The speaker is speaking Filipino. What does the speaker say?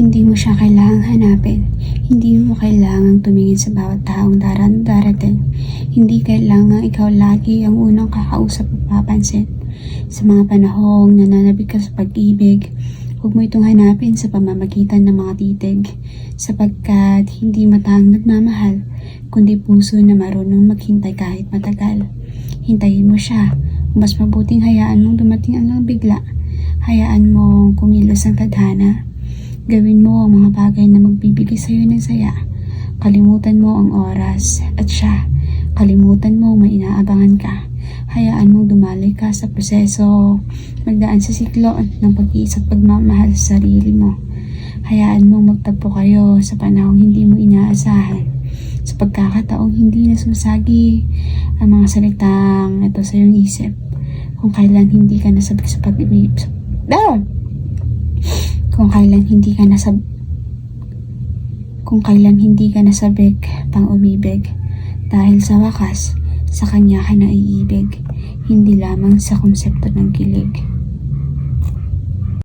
Hindi mo siya kailangang hanapin. Hindi mo kailangang tumingin sa bawat taong daran darating. Hindi kailangang ikaw lagi ang unang kakausap at papansin. Sa mga panahong nananabik ka sa pag-ibig, huwag mo itong hanapin sa pamamagitan ng mga titig, sapagkat hindi matang nagmamahal, kundi puso na marunong maghintay kahit matagal. Hintayin mo siya. Mas mabuting hayaan mong dumating ang bigla. Hayaan mong kumilos ang tadhana. Gawin mo ang mga bagay na magbibigay sa iyo ng saya. Kalimutan mo ang oras at siya. Kalimutan mo may inaabangan ka. Hayaan mong dumaloy ka sa proseso, magdaan sa siklo ng pag-iisip pagmamahal sa sarili mo. Hayaan mong magtagpo kayo sa panahong hindi mo inaasahan. Sa pagkakataong hindi nasusagi ang mga salitang ito sa iyong isip. Kung kailan hindi ka nasabik sa pag-ibig. Ah! Kung kailan hindi ka nasab kung kailan hindi ka nasabik pang umibig. Dahil sa wakas sa kanya ka naiibig hindi lamang sa konsepto ng kilig